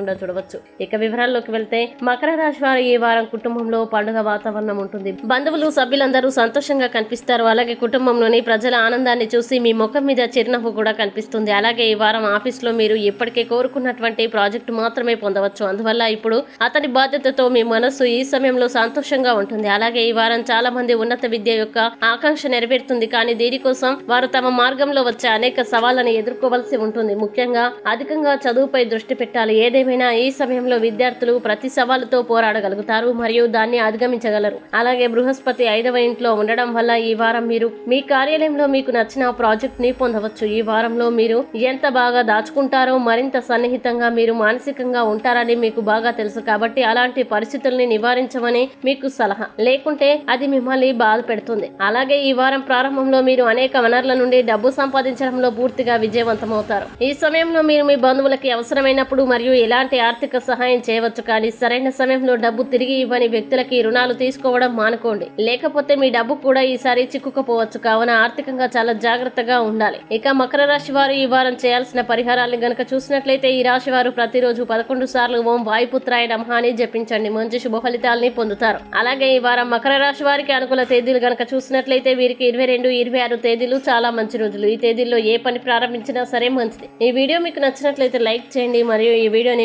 చూడవచ్చు. ఇక వివరాల్లోకి వెళ్తే మకర రాశి వారు ఈ వారం కుటుంబంలో పండుగ వాతావరణం ఉంటుంది. బంధువులు సభ్యులందరూ సంతోషంగా కనిపిస్తారు. అలాగే కుటుంబంలోని ప్రజల ఆనందాన్ని చూసి మీ ముఖం మీద చిరునవ్వు కూడా కనిపిస్తుంది. అలాగే ఈ వారం ఆఫీస్లో మీరు ఇప్పటికే కోరుకున్నటువంటి ప్రాజెక్టు మాత్రమే పొందవచ్చు. అందువల్ల ఇప్పుడు అతని బాధ్యతతో మీ మనస్సు ఈ సమయంలో సంతోషంగా ఉంటుంది. అలాగే ఈ వారం చాలా మంది ఉన్నత విద్య యొక్క ఆకాంక్ష నెరవేరుతుంది. కానీ దీనికోసం వారు తమ మార్గంలో వచ్చే అనేక సవాళ్ళను ఎదుర్కోవాల్సి ఉంటుంది. ముఖ్యంగా అధికంగా చదువుపై దృష్టి పెట్టాలి. ఏదేమైనా ఈ సమయంలో విద్యార్థులు ప్రతి సవాలుతో పోరాడగలుగుతారు మరియు దాన్ని అధిగమించగలరు. అలాగే బృహస్పతి ఐదవ ఇంట్లో ఉండడం వల్ల ఈ వారం మీరు మీ కార్యాలయంలో మీకు నచ్చిన ప్రాజెక్ట్ని పొందవచ్చు. ఈ వారంలో మీరు ఎంత బాగా దాచుకుంటారో మరింత సన్నిహితంగా మీరు మానసికంగా ఉంటారని మీకు బాగా తెలుసు కాబట్టి అలాంటి పరిస్థితుల్ని నివారించమని మీకు సలహా. లేకుంటే అది మిమ్మల్ని బాధ పెడుతుంది. అలాగే ఈ వారం ప్రారంభంలో మీరు అనేక వనరుల నుండి డబ్బు సంపాదించడంలో పూర్తిగా విజయవంతమవుతారు. ఈ సమయంలో మీరు మీ బంధువులకి అవసరమైనప్పుడు మరియు ఎలా ఎలాంటి ఆర్థిక సహాయం చేయవచ్చు కానీ సరైన సమయంలో డబ్బు తిరిగి ఇవ్వని వ్యక్తులకి రుణాలు తీసుకోవడం మానుకోండి. లేకపోతే మీ డబ్బు కూడా ఈసారి చిక్కుకుపోవచ్చు. కావున ఆర్థికంగా చాలా జాగ్రత్తగా ఉండాలి. ఇక మకర రాశి వారు ఈ వారం చేయాల్సిన పరిహారాలను గనక చూసినట్లయితే ఈ రాశి వారు ప్రతిరోజు పదకొండు సార్లు ఓం వాయుపుత్రాయ నమహ అని జపించండి. మంచి శుభ ఫలితాలని పొందుతారు. అలాగే ఈ వారం మకర రాశి వారికి అనుకూల తేదీలు గనక చూసినట్లయితే వీరికి ఇరవై రెండు ఇరవై ఆరు తేదీలు చాలా మంచి రోజులు. ఈ తేదీల్లో ఏ పని ప్రారంభించినా సరే మంచిది. ఈ వీడియో మీకు నచ్చినట్లయితే లైక్ చేయండి. మరియు ఈ వీడియోని